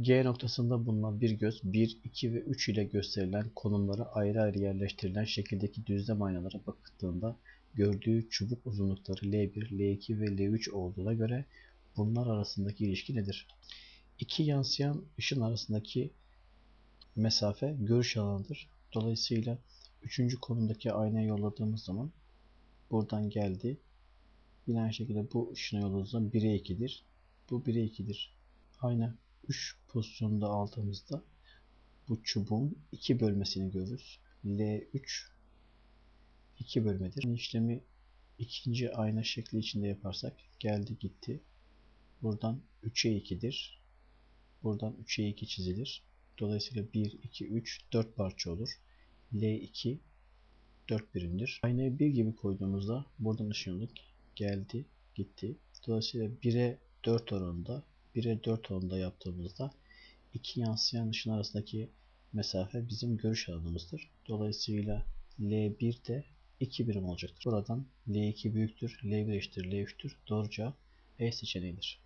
G noktasında bulunan bir göz 1, 2 ve 3 ile gösterilen konumlara ayrı ayrı yerleştirilen şekildeki düzlem aynalara bakıldığında gördüğü çubuk uzunlukları L1, L2 ve L3 olduğuna göre bunlar arasındaki ilişki nedir? İki yansıyan ışın arasındaki mesafe görüş alanıdır. Dolayısıyla üçüncü konumdaki aynaya yolladığımız zaman buradan geldi. Yine aynı şekilde bu ışına yolladığımız zaman 1'e 2'dir. Bu 1'e 2'dir. Ayna 3 pozisyonda aldığımızda bu çubuğun 2 bölmesini görürüz. L3 2 bölmedir. Bu işlemi ikinci ayna şekli içinde yaparsak geldi gitti. Buradan 3'e 2'dir. Buradan 3'e 2 çizilir. Dolayısıyla 1, 2, 3, 4 parça olur. L2 4 birimdir. Aynayı 1 gibi koyduğumuzda buradan ışınlık geldi, gitti. Dolayısıyla 1'e 4 oranında 1'e 4 oranında yaptığımızda iki yansıyan ışın arasındaki mesafe bizim görüş alanımızdır. Dolayısıyla L1 de 2 birim olacaktır. Buradan L2 büyüktür, L1 eşittir, L3'tür. Doğru cevap E seçeneğidir.